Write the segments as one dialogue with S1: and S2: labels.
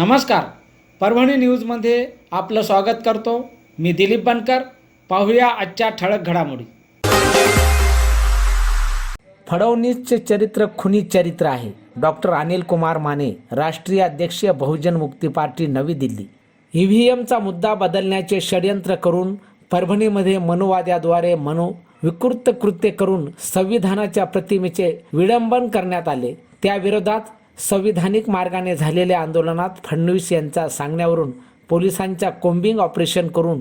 S1: नमस्कार. परभणी न्यूजमध्ये आपलं स्वागत करतो. मी दिलीप बनकर. पाहूया आजच्या ठळक घडामोडी. फडणवीसचे चरित्र खुनी चरित्र आहे. डॉक्टर अनिल कुमार माने राष्ट्रीय अध्यक्ष बहुजन मुक्ती पार्टी नवी दिल्ली. ई व्ही एमचा मुद्दा बदलण्याचे षडयंत्र करून परभणीमध्ये मनुवाद्याद्वारे मनु विकृत कृत्य करून संविधानाच्या प्रतिमेचे विडंबन करण्यात आले. त्याविरोधात संविधानिक मार्गाने झालेल्या आंदोलनात फडणवीस यांच्या सांगण्यावरून पोलिसांच्या कोम्बिंग ऑपरेशन करून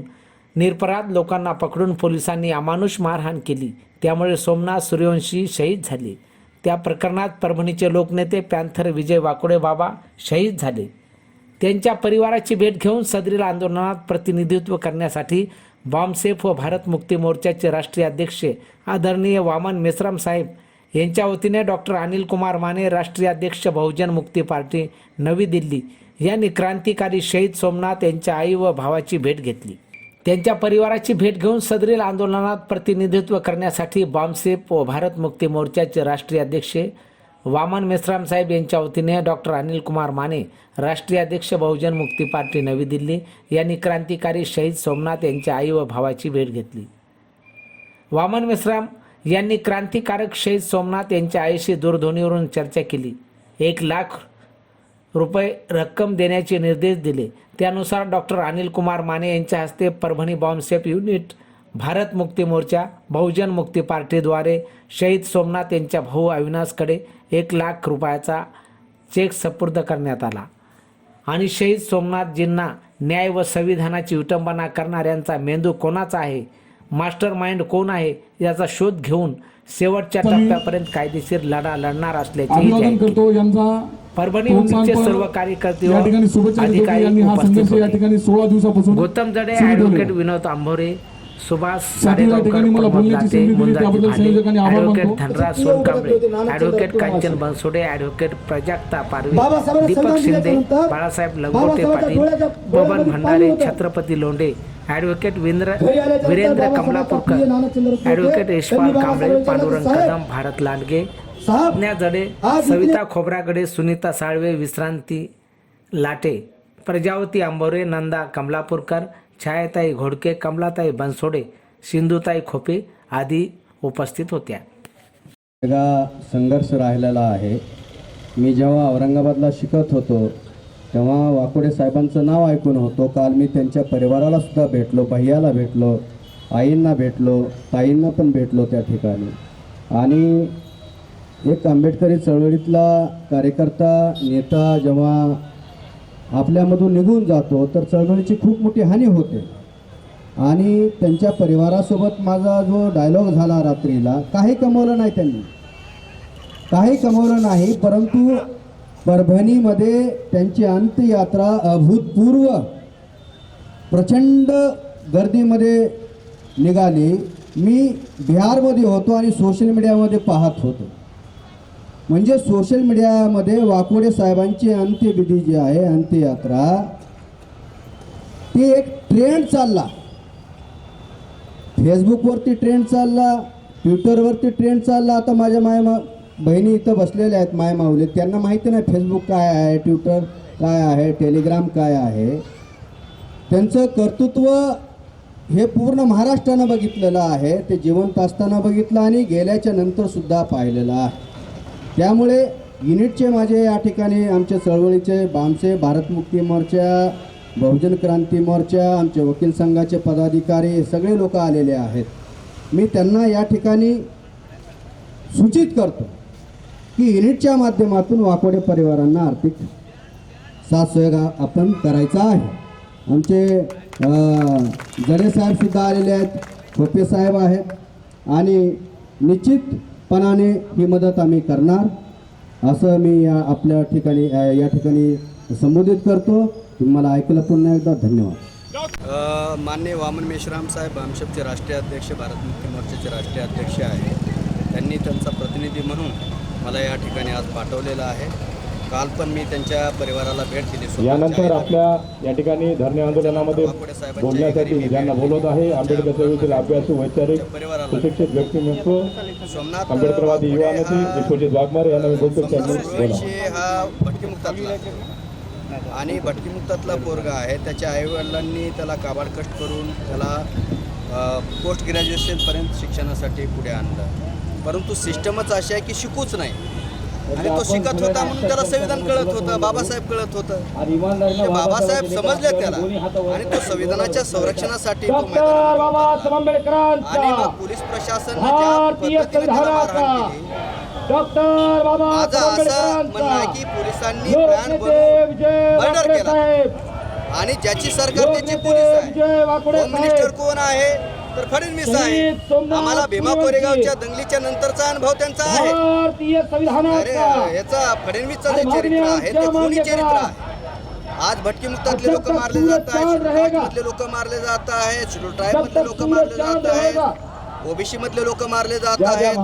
S1: निरपराध लोकांना पकडून पोलिसांनी अमानुष मारहाण केली. त्यामुळे सोमनाथ सूर्यवंशी शहीद झाले. त्या प्रकरणात परभणीचे लोकनेते पॅन्थर विजय वाकोडे बाबा शहीद झाले. त्यांच्या परिवाराची भेट घेऊन सदरील आंदोलनात प्रतिनिधित्व करण्यासाठी बॉम्बसेफ व भारत मुक्ती मोर्चाचे राष्ट्रीय अध्यक्ष आदरणीय वामन मेश्राम साहेब यांच्या वतीने डॉक्टर अनिल कुमार माने राष्ट्रीय अध्यक्ष बहुजन मुक्ती पार्टी नवी दिल्ली यांनी क्रांतिकारी शहीद सोमनाथ यांच्या आई व भावाची भेट घेतली. त्यांच्या परिवाराची भेट घेऊन सदरील आंदोलनात प्रतिनिधित्व करण्यासाठी बॉम्बसेफ व भारत मुक्ती मोर्चाचे राष्ट्रीय अध्यक्ष वामन मेश्राम साहेब यांच्या वतीने डॉक्टर अनिल कुमार माने राष्ट्रीय अध्यक्ष बहुजन मुक्ती पार्टी नवी दिल्ली यांनी क्रांतिकारी शहीद सोमनाथ यांच्या आई व भावाची भेट घेतली. वामन मेश्राम यांनी क्रांतिकारक शहीद सोमनाथ यांच्या आईशी दूरध्वनीवरून चर्चा केली. एक लाख रुपये रक्कम देण्याचे निर्देश दिले. त्यानुसार डॉक्टर अनिल कुमार माने यांच्या हस्ते परभणी बॉम्बसेफ युनिट भारत मुक्ती मोर्चा बहुजन मुक्ती पार्टीद्वारे शहीद सोमनाथ यांच्या भाऊ अविनाशकडे एक लाख रुपयाचा चेक सपूर्द करण्यात आला आणि शहीद सोमनाथजींना न्याय व संविधानाची विटंबना करणाऱ्यांचा मेंदू कोणाचा आहे? मास्टर माइंड कोण आहे याचा शोध घेऊन शेवटच्या टप्प्यापर्यंत कायदेशीर लढा लढणार असल्याचेही
S2: अभिवादन
S1: जाहीर केले.
S2: करतो यांचा
S1: परभणी सर्व कार्यकर्ते
S2: हा
S1: गौतम जडे. ॲडव्होकेट विनोद आंभोरे सुभाष साडेगावकर
S2: मानतो.
S1: Dhanraj Sonkamble advocate Kanchan Bansode advocate Prajakta Parvi Deepak Shinde Balasaheb Langote Patil Baban Bhandare. Chhatrapati Londhe advocate विंद्र Virendra कमलापूरकर advocate Yashpal Kamble Pandurang Kadam Bharat Landge.
S3: साहेब,
S1: ज्ञा जडे सविता खोबरागडे सुनीता साळवे विश्रांती लाटे प्रजावती आंबोरे नंदा कमलापूरकर छायाताई घोडके कमलाताई बनसोडे सिंधुताई खोपे आदी उपस्थित होत्या.
S4: संघर्ष राहिलेला आहे. मी जेव्हा औरंगाबादला शिकत होतो तेव्हा वाकोडे साहेबांचं नाव ऐकून होतो. काल मी त्यांच्या परिवाराला सुद्धा भेटलो भैयाला भेटलो आईंना भेटलो ताईंना पण भेटलो त्या ठिकाणी. आणि एक आंबेडकरी चळवळीतला कार्यकर्ता नेता जेव्हा आपल्यामधून निघून जातो तर चळवळीची खूप मोठी हानी होते. आणि त्यांच्या परिवारासोबत माझा जो डायलॉग झाला रात्रीला काही कमवलं नाही त्यांनी. काही कमवलं नाही परंतु परभणीमध्ये त्यांची अंत्ययात्रा अभूतपूर्व प्रचंड गर्दीमध्ये निघाली. मी बिहारमध्ये होतो आणि सोशल मीडियामध्ये पाहत होतो. म्हणजे सोशल मीडियामध्ये वाकोडे साहेबांची अंत्यविधी जी आहे अंत्ययात्रा ती एक ट्रेंड चालला. फेसबुकवरती ट्रेंड चालला ट्विटरवरती ट्रेंड चालला. आता माझ्या माय मा बहिणी इथं बसलेल्या आहेत माय माऊले. त्यांना माहिती नाही फेसबुक काय आहे ट्विटर काय आहे टेलिग्राम काय आहे. त्यांचं कर्तृत्व हे पूर्ण महाराष्ट्रानं बघितलेलं आहे. ते जिवंत असताना बघितलं आणि गेल्याच्या नंतरसुद्धा पाहिलेलं आहे. त्यामुळे युनिटचे माझे या ठिकाणी आमचे चळवळीचे बामसे भारत मुक्ती मोर्चा बहुजन क्रांती मोर्चा आमचे वकील संघाचे पदाधिकारी सगळे लोक आलेले आहेत. मी त्यांना या ठिकाणी सूचित करतो. की युनिटच्या माध्यमातून वाकोडे परिवारांना आर्थिक साथ सहयोग आपण करायचा आहे. आमचे जडेसाहेबसुद्धा आलेले आहेत खोपे साहेब आहेत आणि निश्चितपणाने ही मदत आम्ही करणार. असं मी या आपल्या ठिकाणी या ठिकाणी संबोधित करतो. मला ऐकलं पुन्हा एकदा धन्यवाद.
S5: मान्य वामन मेश्राम साहेब भामशपचे राष्ट्रीय अध्यक्ष भारत मुक्ती मोर्चाचे राष्ट्रीय अध्यक्ष आहे त्यांनी त्यांचा प्रतिनिधी म्हणून मला या ठिकाणी आज पाठवलेलं आहे. काल पण मी त्यांच्या परिवाराला भेट दिली.
S6: यानंतर आपल्या या ठिकाणी धरणे आंदोलनामध्ये बोलण्यासाठी ज्यांना
S5: भेट
S6: बोलवत आहे. आंबेडकर चळवळीतील अभ्यासू वैचारिक सुशिक्षित व्यक्तिमत्व
S5: सोमनाथ
S6: आंबेडकरवादी युवा नेते विश्वजित वाघमारे यांना मी बोलतो त्यांनी
S5: हा भटकीमुक्तातला आणि भटकीमुक्तातला पोरगा आहे. त्याच्या आईवडिलांनी त्याला काबाड कष्ट करून त्याला पोस्ट ग्रॅज्युएशनपर्यंत शिक्षणासाठी पुढे आणलं. परंतु सिस्टमच अशी आहे की शिकूच नाही. आणि तो शिकत होता म्हणून त्याला संविधान कळत होतं बाबासाहेब कळत होतं. बाबासाहेब समजले त्याला आणि तो संविधानाच्या संरक्षणासाठी तो आणि मग पोलीस प्रशासन माझं असं म्हणणं आहे की पोलिसांनी मर्डर केला. आणि ज्याची सरकार त्याची पोलीस आहे. होम मिनिस्टर कोण आहे? तर फडणवीस आहे. आम्हाला भीमा. कोरेगावच्या दंगलीच्या नंतरचा अनुभव त्यांचा आहे. अरे याचा फडणवीसचा जे चरित्र आहे ते
S6: आमच्या
S5: चरित्र आहे. आज भटकी मुक्तातले लोक मारले जात आहेत लोक मारले जात आहेत शेड्यूल ट्राईब
S6: जब
S5: मधले
S6: तक
S5: लोक मारले जात. आहेत. ओबीसी मधले लोक मारले जात आहेत.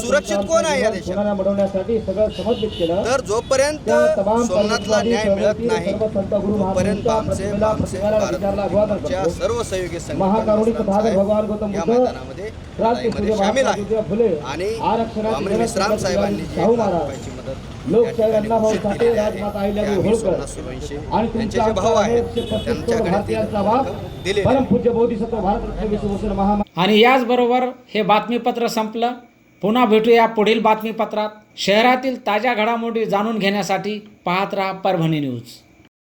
S5: सुरक्षित कोण आहे या देशात? तर जोपर्यंत सोमनाथला न्याय मिळत नाही तोपर्यंत आमचे आमचे भारतच्या. सर्व सहयोगी संघटना या मैदानामध्ये सामील आहे. आणि वामन साहेबांनी मदत
S6: अण्णाभाऊ साठे. राजमाता होळकर. आणि
S5: यांचे
S6: तुमच्या
S5: जे भाऊ आहेत
S6: भारतीयांचा बाप
S5: दिलेले
S6: परम पूज्य बोधिसत्व भारतरत्न विश्वभूषण महामा
S1: आणि याचबरोबर हे बातमीपत्र संपलं. पुन्हा भेटूया पुढील बातमीपत्रात. शहरातील ताज्या घडामोडी जाणून घेण्यासाठी पाहत राहा परभणी न्यूज.